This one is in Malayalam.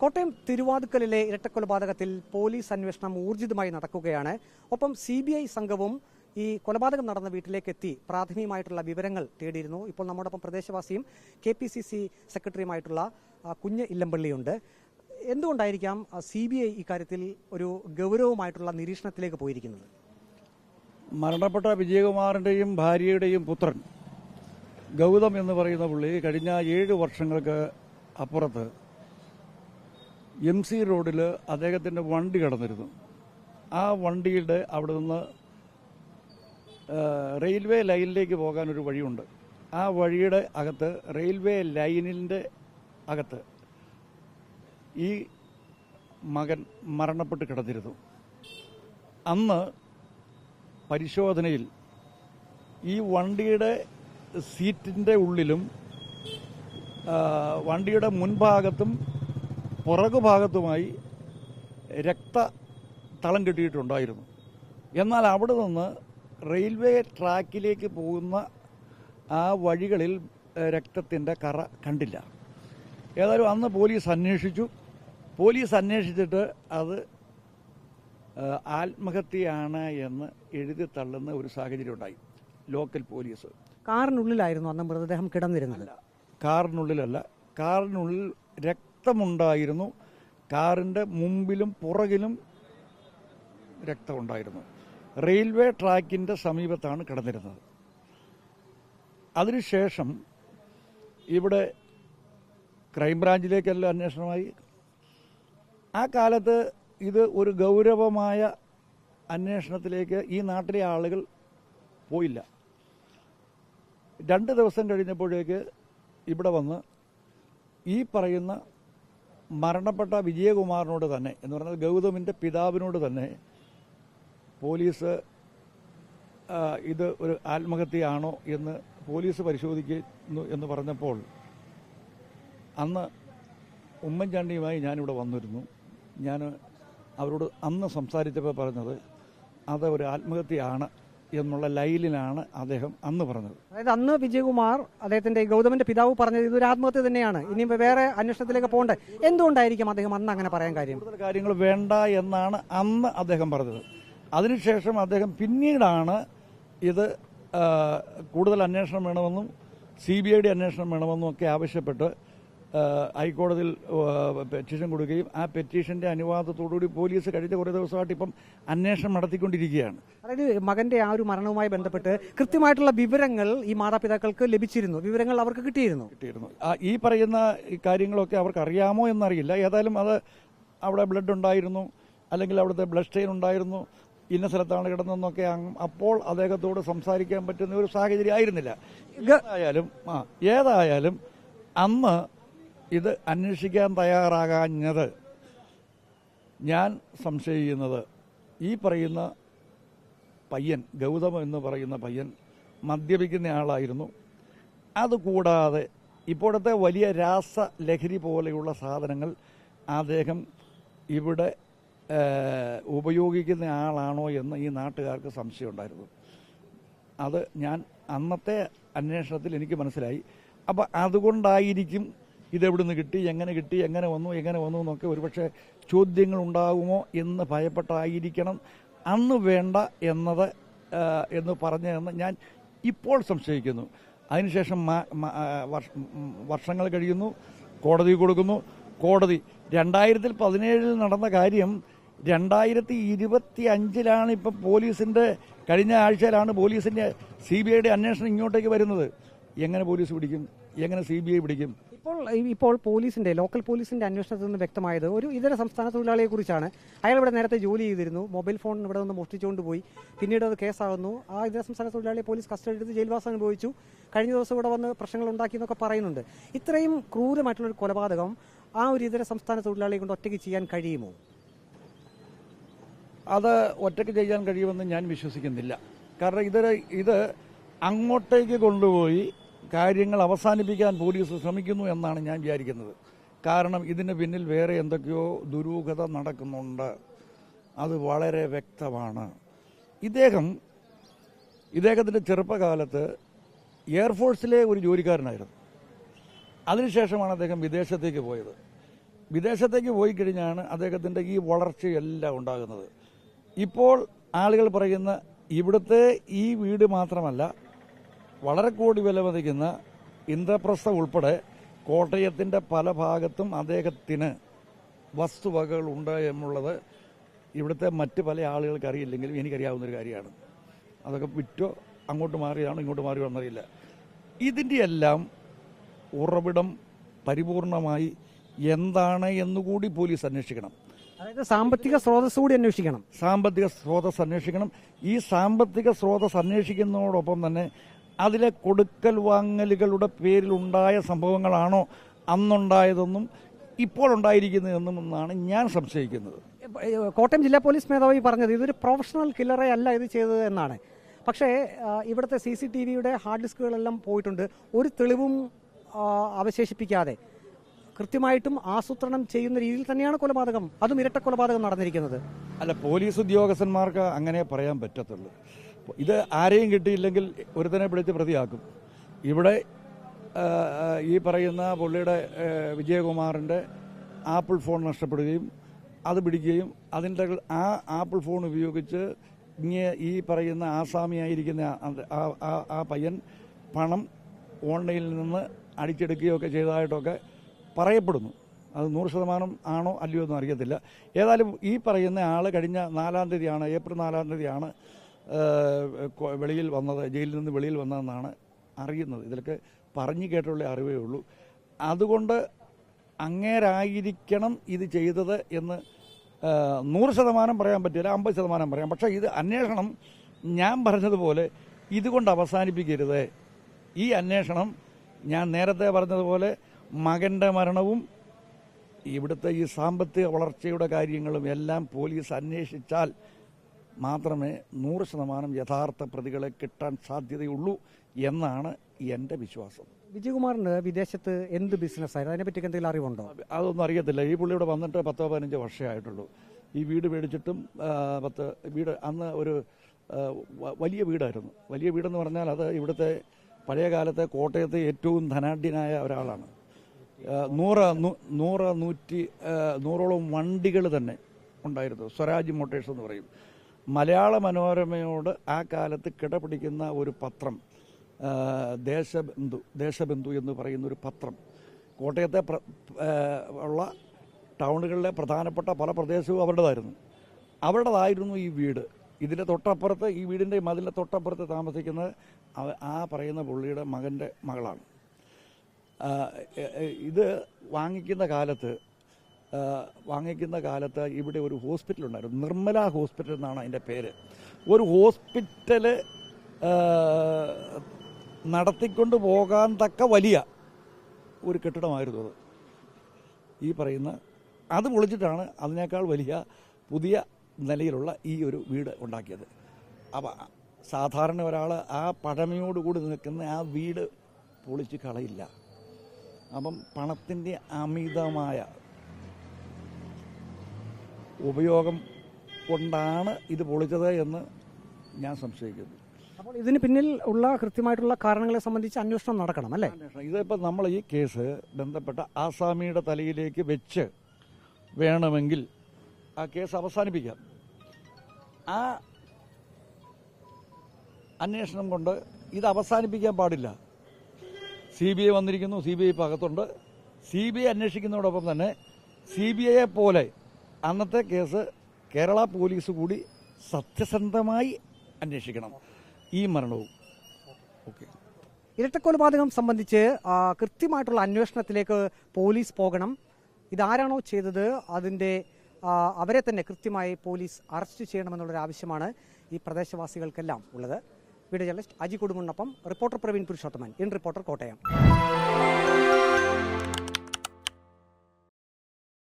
കോട്ടയം തിരുവാതുക്കലിലെ ഇരട്ടക്കൊലപാതകത്തിൽ പോലീസ് അന്വേഷണം ഊർജിതമായി നടക്കുകയാണ്. ഒപ്പം സി സംഘവും ഈ കൊലപാതകം നടന്ന വീട്ടിലേക്ക് എത്തി പ്രാഥമികമായിട്ടുള്ള വിവരങ്ങൾ തേടിയിരുന്നു. ഇപ്പോൾ നമ്മോടൊപ്പം പ്രദേശവാസിയും കെ പി സി സി സെക്രട്ടറിയുമായിട്ടുള്ള കുഞ്ഞ് ഇല്ലമ്പള്ളിയുണ്ട് എന്തുകൊണ്ടായിരിക്കാം സി ബി ഐ ഇക്കാര്യത്തിൽ ഒരു ഗൗരവമായിട്ടുള്ള നിരീക്ഷണത്തിലേക്ക് പോയിരിക്കുന്നത്? മരണപ്പെട്ട വിജയകുമാറിന്റെയും ഭാര്യയുടെയും പുത്രൻ ഗൗതം എന്ന് പറയുന്ന പുള്ളി കഴിഞ്ഞ ഏഴ് വർഷങ്ങൾക്ക് അപ്പുറത്ത് എം സി റോഡിൽ അദ്ദേഹത്തിന്റെ വണ്ടി കടന്നിരുന്നു. ആ വണ്ടിയുടെ അവിടെ നിന്ന് റെയിൽവേ ലൈനിലേക്ക് പോകാൻ ഒരു വഴിയുണ്ട്. ആ വഴിയുടെ അകത്ത് റെയിൽവേ ലൈനിന്റെ അകത്ത് ഈ മകൻ മരണപ്പെട്ട് കിടന്നിരുന്നു. അന്ന് പരിശോധനയിൽ ഈ വണ്ടിയുടെ സീറ്റിന്റെ ഉള്ളിലും വണ്ടിയുടെ മുൻഭാഗത്തും പുറകുഭാഗത്തുമായി രക്ത തളം കെട്ടിയിട്ടുണ്ടായിരുന്നു. എന്നാൽ അവിടെ നിന്ന് റെയിൽവേ ട്രാക്കിലേക്ക് പോകുന്ന ആ വഴികളിൽ രക്തത്തിന്റെ കറ കണ്ടില്ല. ഏതായാലും അന്ന് പോലീസ് അന്വേഷിച്ചു. പോലീസ് അന്വേഷിച്ചിട്ട് അത് ആത്മഹത്യയാണ് എന്ന് എഴുതി തള്ളുന്ന ഒരു സാഹചര്യം ഉണ്ടായി ലോക്കൽ പോലീസ്. കാറിനുള്ളിലായിരുന്നു അന്ന് മൃതദേഹം കിടന്നിരുന്നത്. കാറിനുള്ളിലല്ല. കാറിനുള്ളിൽ രക്തമുണ്ടായിരുന്നു. കാറിന്റെ മുമ്പിലും പുറകിലും രക്തമുണ്ടായിരുന്നു. റെയിൽവേ ട്രാക്കിന്റെ സമീപത്താണ് കിടന്നിരുന്നത്. അതിനുശേഷം ഇവിടെ ക്രൈംബ്രാഞ്ചിലേക്കല്ല അന്വേഷണമായി. ആ കാലത്ത് ഇത് ഒരു ഗൗരവമായ അന്വേഷണത്തിലേക്ക് ഈ നാട്ടിലെ ആളുകൾ പോയില്ല. രണ്ട് ദിവസം കഴിഞ്ഞപ്പോഴേക്ക് ഇവിടെ വന്ന് ഈ പറയുന്ന മരണപ്പെട്ട വിജയകുമാറിനോട് തന്നെ എന്ന് പറഞ്ഞാൽ ഗൗതമിന്റെ പിതാവിനോട് തന്നെ പോലീസ് ഇത് ഒരു ആത്മഹത്യയാണോ എന്ന് പോലീസ് പരിശോധിക്കുന്നു എന്ന് പറഞ്ഞപ്പോൾ അന്ന് ഉമ്മൻചാണ്ടിയുമായി ഞാനിവിടെ വന്നിരുന്നു. ഞാൻ അവരോട് അന്ന് സംസാരിച്ചപ്പോൾ പറഞ്ഞത് അത് ഒരു ആത്മഹത്യയാണ് എന്നുള്ള ലൈനിലാണ് അദ്ദേഹം അന്ന് പറഞ്ഞത്. അതായത് അന്ന് വിജയകുമാർ അദ്ദേഹത്തിന്റെ ഗൗതമന്റെ പിതാവ് പറഞ്ഞത് ഇതൊരു ആത്മഹത്യ തന്നെയാണ്. ഇനി വേറെ അന്വേഷണത്തിലേക്ക് പോകണ്ടേ? എന്തുകൊണ്ടായിരിക്കും അദ്ദേഹം അന്ന് അങ്ങനെ പറയാൻ കാര്യം? കൂടുതൽ കാര്യങ്ങൾ വേണ്ട എന്നാണ് അന്ന് അദ്ദേഹം പറഞ്ഞത്. അതിനുശേഷം അദ്ദേഹം പിന്നീടാണ് ഇത് കൂടുതൽ അന്വേഷണം വേണമെന്നും സി ബി ഐ ഡി അന്വേഷണം വേണമെന്നും ഒക്കെ ആവശ്യപ്പെട്ട് ഹൈക്കോടതിയിൽ പെറ്റീഷൻ കൊടുക്കുകയും ആ പെറ്റീഷന്റെ അനുവാദത്തോടുകൂടി പോലീസ് കഴിഞ്ഞ കുറേ ദിവസമായിട്ട് ഇപ്പം അന്വേഷണം നടത്തിക്കൊണ്ടിരിക്കുകയാണ്. അതായത് മകന്റെ ആ ഒരു മരണവുമായി ബന്ധപ്പെട്ട് കൃത്യമായിട്ടുള്ള വിവരങ്ങൾ ഈ മാതാപിതാക്കൾക്ക് ലഭിച്ചിരുന്നു. വിവരങ്ങൾ അവർക്ക് കിട്ടിയിരുന്നു. കിട്ടിയിരുന്നു. ഈ പറയുന്ന കാര്യങ്ങളൊക്കെ അവർക്ക് അറിയാമോ എന്നറിയില്ല. ഏതായാലും അത് അവിടെ ബ്ലഡ് ഉണ്ടായിരുന്നു അല്ലെങ്കിൽ അവിടുത്തെ ബ്ലഡ് സ്റ്റെയിൻ ഉണ്ടായിരുന്നു ഇന്ന സ്ഥലത്താണ് കിടന്നതെന്നൊക്കെ അപ്പോൾ അദ്ദേഹത്തോട് സംസാരിക്കാൻ പറ്റുന്ന ഒരു സാഹചര്യം ആയിരുന്നില്ല. ഏതായാലും ആ ഏതായാലും അന്ന് ഇത് അന്വേഷിക്കാൻ തയ്യാറാകാഞ്ഞത് ഞാൻ സംശയിക്കുന്നത് ഈ പറയുന്ന പയ്യൻ ഗൗതമ എന്ന് പറയുന്ന പയ്യൻ മദ്യപിക്കുന്ന ആളായിരുന്നു. അതുകൂടാതെ ഇപ്പോഴത്തെ വലിയ രാസ ലഹരി പോലെയുള്ള സാധനങ്ങൾ അദ്ദേഹം ഇവിടെ ഉപയോഗിക്കുന്ന ആളാണോ എന്ന് ഈ നാട്ടുകാർക്ക് സംശയമുണ്ടായിരുന്നു. അത് ഞാൻ അന്നത്തെ അന്വേഷണത്തിൽ എനിക്ക് മനസ്സിലായി. അപ്പം അതുകൊണ്ടായിരിക്കും ഇതെവിടുന്ന് കിട്ടി എങ്ങനെ കിട്ടി എങ്ങനെ വന്നു എങ്ങനെ വന്നു എന്നൊക്കെ ഒരുപക്ഷെ ചോദ്യങ്ങൾ ഉണ്ടാകുമോ എന്ന് ഭയപ്പെട്ടായിരിക്കണം. അന്ന് വേണ്ട എന്നത് എന്ന് പറഞ്ഞതെന്ന് ഞാൻ ഇപ്പോൾ സംശയിക്കുന്നു. അതിനുശേഷം വർഷങ്ങൾ കഴിയുന്നു കോടതി കൊടുക്കുന്നു. കോടതി രണ്ടായിരത്തിൽ പതിനേഴിൽ നടന്ന കാര്യം രണ്ടായിരത്തി ഇരുപത്തി അഞ്ചിലാണ് ഇപ്പം പോലീസിന്റെ കഴിഞ്ഞ ആഴ്ചയിലാണ് പോലീസിന്റെ സി ബി ഐയുടെ അന്വേഷണം ഇങ്ങോട്ടേക്ക് വരുന്നത്. എങ്ങനെ പോലീസ് പിടിക്കും? എങ്ങനെ സി ബി ഐ പിടിക്കും? ഇപ്പോൾ ഇപ്പോൾ പോലീസിന്റെ ലോക്കൽ പോലീസിന്റെ അന്വേഷണത്തിൽ നിന്ന് വ്യക്തമായത് ഒരു ഇതര സംസ്ഥാന തൊഴിലാളിയെ കുറിച്ചാണ്. അയാൾ ഇവിടെ നേരത്തെ ജോലി ചെയ്തിരുന്നു മൊബൈൽ ഫോൺ ഇവിടെ നിന്ന് മോഷ്ടിച്ചുകൊണ്ട് പോയി. പിന്നീട് അത് കേസാകുന്നു. ആ ഇതര സംസ്ഥാന തൊഴിലാളിയെ പോലീസ് കസ്റ്റഡി എടുത്ത് ജയിൽവാസം അനുഭവിച്ചു. കഴിഞ്ഞ ദിവസം ഇവിടെ വന്ന് പ്രശ്നങ്ങൾ ഉണ്ടാക്കി എന്നൊക്കെ പറയുന്നുണ്ട്. ഇത്രയും ക്രൂരമായിട്ടുള്ള ഒരു കൊലപാതകം ആ ഒരു ഇതര സംസ്ഥാന തൊഴിലാളിയെ കൊണ്ട് ഒറ്റയ്ക്ക് ചെയ്യാൻ കഴിയുമോ? അത് ഒറ്റയ്ക്ക് ചെയ്യാൻ കഴിയുമെന്ന് ഞാൻ വിശ്വസിക്കുന്നില്ല. കാരണം ഇത് ഇത് അങ്ങോട്ടേക്ക് കൊണ്ടുപോയി കാര്യങ്ങൾ അവസാനിപ്പിക്കാൻ പോലീസ് ശ്രമിക്കുന്നു എന്നാണ് ഞാൻ വിചാരിക്കുന്നത്. കാരണം ഇതിന് പിന്നിൽ വേറെ എന്തൊക്കെയോ ദുരൂഹത നടക്കുന്നുണ്ട്. അത് വളരെ വ്യക്തമാണ്. ഇദ്ദേഹം ഇദ്ദേഹത്തിന്റെ ചെറുപ്പകാലത്ത് എയർഫോഴ്സിലെ ഒരു ജോലിക്കാരനായിരുന്നു. അതിനുശേഷമാണ് അദ്ദേഹം വിദേശത്തേക്ക് പോയത്. വിദേശത്തേക്ക് പോയി കഴിഞ്ഞാണ് അദ്ദേഹത്തിന്റെ ഈ വളർച്ചയെല്ലാം ഉണ്ടാകുന്നത്. ഇപ്പോൾ ആളുകൾ പറയുന്ന ഇവിടുത്തെ ഈ വീട് മാത്രമല്ല വളരെ കൂടി വില മതിക്കുന്ന ഇന്ദ്രപ്രസ്ഥ ഉൾപ്പെടെ കോട്ടയത്തിന്റെ പല ഭാഗത്തും അദ്ദേഹത്തിന് വസ്തുവകകൾ ഉണ്ട് എന്നുള്ളത് ഇവിടുത്തെ മറ്റ് പല ആളുകൾക്ക് അറിയില്ലെങ്കിലും എനിക്കറിയാവുന്ന ഒരു കാര്യമാണ്. അതൊക്കെ വിറ്റോ അങ്ങോട്ട് മാറിയാണോ ഇങ്ങോട്ട് മാറിയോ എന്നറിയില്ല. ഇതിന്റെ എല്ലാം ഉറവിടം പരിപൂർണമായി എന്താണ് എന്നുകൂടി പോലീസ് അന്വേഷിക്കണം. അതായത് സാമ്പത്തിക സ്രോതസ് കൂടി അന്വേഷിക്കണം. സാമ്പത്തിക സ്രോതസ് അന്വേഷിക്കണം. ഈ സാമ്പത്തിക സ്രോതസ് അന്വേഷിക്കുന്നതോടൊപ്പം തന്നെ അതിലെ കൊടുക്കൽ വാങ്ങലുകളുടെ പേരിലുണ്ടായ സംഭവങ്ങളാണോ അന്നുണ്ടായതെന്നും ഇപ്പോൾ ഉണ്ടായിരിക്കുന്നതെന്നും എന്നാണ് ഞാൻ സംശയിക്കുന്നത്. കോട്ടയം ജില്ലാ പോലീസ് മേധാവി പറഞ്ഞത് ഇതൊരു പ്രൊഫഷണൽ കില്ലറെ അല്ല ഇത് ചെയ്തത് എന്നാണ്. പക്ഷേ ഇവിടുത്തെ സി സി ടി വിയുടെ ഹാർഡ് ഡിസ്കുകളെല്ലാം പോയിട്ടുണ്ട്. ഒരു തെളിവും അവശേഷിപ്പിക്കാതെ കൃത്യമായിട്ടും ആസൂത്രണം ചെയ്യുന്ന രീതിയിൽ തന്നെയാണ് കൊലപാതകം. അതും ഇരട്ട കൊലപാതകം നടന്നിരിക്കുന്നത്. അല്ല പോലീസ് ഉദ്യോഗസ്ഥന്മാർക്ക് അങ്ങനെ പറയാൻ പറ്റത്തുള്ളൂ. ഇത് ആരെയും കിട്ടിയില്ലെങ്കിൽ ഒരുത്തനെ പിടിച്ച് പ്രതിയാക്കും. ഇവിടെ ഈ പറയുന്ന പുള്ളിയുടെ വിജയകുമാറിന്റെ ആപ്പിൾ ഫോൺ നഷ്ടപ്പെടുകയും അത് പിടിക്കുകയും അതിന്റെ ആ ആപ്പിൾ ഫോൺ ഉപയോഗിച്ച് ഇങ്ങനെ ഈ പറയുന്ന ആസാമിയായിരിക്കുന്ന ആ- പയ്യൻ പണം ഓൺലൈനിൽ നിന്ന് അടിച്ചെടുക്കുകയൊക്കെ ചെയ്തതായിട്ടൊക്കെ പറയപ്പെടുന്നു. അത് നൂറ് ശതമാനം ആണോ അല്ലയോ എന്ന് അറിയത്തില്ല ഏതായാലും ഈ പറയുന്ന ആൾ കഴിഞ്ഞ നാലാം തീയതിയാണ് ഏപ്രിൽ നാലാം തീയതിയാണ് വെളിയിൽ വന്നത് ജയിലിൽ നിന്ന് വെളിയിൽ വന്നതെന്നാണ് അറിയുന്നത്. ഇതിലൊക്കെ പറഞ്ഞു കേട്ടുള്ള അറിവേ ഉള്ളൂ. അതുകൊണ്ട് അങ്ങേരായിരിക്കണം ഇത് ചെയ്തത് എന്ന് നൂറ് ശതമാനം പറയാൻ പറ്റില്ല അമ്പത് ശതമാനം പറയാം. പക്ഷേ ഇത് അന്വേഷണം ഞാൻ പറഞ്ഞതുപോലെ ഇതുകൊണ്ട് അവസാനിപ്പിക്കരുത്. ഈ അന്വേഷണം ഞാൻ നേരത്തെ പറഞ്ഞതുപോലെ മകന്റെ മരണവും ഇവിടുത്തെ ഈ സാമ്പത്തിക വളർച്ചയുടെ കാര്യങ്ങളും എല്ലാം പോലീസ് അന്വേഷിച്ചാൽ മാത്രമേ നൂറ് ശതമാനം യഥാർത്ഥ പ്രതികളെ കിട്ടാൻ സാധ്യതയുള്ളൂ എന്നാണ് എന്റെ വിശ്വാസം. വിജയകുമാറിന് വിദേശത്ത് എന്ത് ബിസിനസ് ആയിരുന്നു? അതിനെപ്പറ്റി എന്തെങ്കിലും അറിവുണ്ടോ? അതൊന്നും അറിയത്തില്ല. ഈ പുള്ളി ഇവിടെ വന്നിട്ട് പത്തോ പതിനഞ്ചോ വർഷമേ ആയിട്ടുള്ളൂ. ഈ വീട് മേടിച്ചിട്ടും പത്ത് വീട് അന്ന് ഒരു വലിയ വീടായിരുന്നു. വലിയ വീടെന്ന് പറഞ്ഞാൽ അത് ഇവിടുത്തെ പഴയ കാലത്തെ കോട്ടയത്തെ ഏറ്റവും ധനാഢ്യനായ ഒരാളാണ്. നൂറ് നൂറ് നൂറ്റി നൂറോളം വണ്ടികൾ തന്നെ ഉണ്ടായിരുന്നു. സ്വരാജ് മോട്ടേഴ്സ് എന്ന് പറയും. മലയാള മനോരമയോട് ആ കാലത്ത് കിടപിടിക്കുന്ന ഒരു പത്രം ദേശബന്ധു ദേശബന്ധു എന്ന് പറയുന്ന ഒരു പത്രം. കോട്ടയത്തെ ഉള്ള ടൗണുകളിലെ പ്രധാനപ്പെട്ട പല പ്രദേശവും അവരുടേതായിരുന്നു. അവരുടേതായിരുന്നു ഈ വീട്. ഇതിന്റെ തൊട്ടപ്പുറത്ത് ഈ വീടിന്റെ മതിലിന്റെ തൊട്ടപ്പുറത്ത് താമസിക്കുന്നത് ആ പറയുന്ന പുള്ളിയുടെ മകന്റെ മകളാണ്. ഇത് വാങ്ങിക്കുന്ന കാലത്ത് വാങ്ങിക്കുന്ന കാലത്ത് ഇവിടെ ഒരു ഹോസ്പിറ്റൽ ഉണ്ടായിരുന്നു. നിർമ്മല ഹോസ്പിറ്റൽ എന്നാണ് അതിന്റെ പേര്. ഒരു ഹോസ്പിറ്റൽ നടത്തിക്കൊണ്ട് പോകാൻ തക്ക വലിയ ഒരു കെട്ടിടമായിരുന്നു അത്. ഈ പറയുന്ന അത് പൊളിച്ചിട്ടാണ് അതിനേക്കാൾ വലിയ പുതിയ നിലയിലുള്ള ഈ ഒരു വീട് ഉണ്ടാക്കിയത്. അപ്പം സാധാരണ ഒരാൾ ആ പഴമയോടുകൂടി നിൽക്കുന്ന ആ വീട് പൊളിച്ച് കളയില്ല. അപ്പം പണത്തിന്റെ അമിതമായ ഉപയോഗം കൊണ്ടാണ് ഇത് പൊളിച്ചത് എന്ന് ഞാൻ സംശയിക്കുന്നു. അപ്പോൾ ഇതിന് പിന്നിൽ ഉള്ള കൃത്യമായിട്ടുള്ള കാരണങ്ങളെ സംബന്ധിച്ച് അന്വേഷണം നടക്കണം അല്ലേ? ഇതിപ്പോൾ നമ്മൾ ഈ കേസ് ബന്ധപ്പെട്ട ആസാമിയുടെ തലയിലേക്ക് വെച്ച് വേണമെങ്കിൽ ആ കേസ് അവസാനിപ്പിക്കാം. ആ അന്വേഷണം കൊണ്ട് ഇത് അവസാനിപ്പിക്കാൻ പാടില്ല. സി ബി ഐ വന്നിരിക്കുന്നു സി ബി ഐ പകത്തുണ്ട് സി ബി ഐ അന്വേഷിക്കുന്നതോടൊപ്പം തന്നെ സി ബി ഐയെ പോലെ അന്നത്തെ കേസ് കേരള പോലീസ് കൂടി സത്യസന്ധമായി അന്വേഷിക്കണം. ഈ മരണവും. ഓക്കെ. ഇരട്ടക്കൊലപാതകം സംബന്ധിച്ച് ആ, കൃത്യമായിട്ടുള്ള അന്വേഷണത്തിലേക്ക് പോലീസ് പോകണം. ഇതാരാണോ ചെയ്തത്? അതിന്റെ അവരെ തന്നെ കൃത്യമായി പോലീസ് അറസ്റ്റ് ചെയ്യണമെന്നുള്ളൊരു ആവശ്യമാണ് ഈ പ്രദേശവാസികൾക്കെല്ലാം ഉള്ളത്. Video journalist Aji കൊടുമുണ്ണപ്പം reporter Praveen Purushothaman. In reporter Kottayam.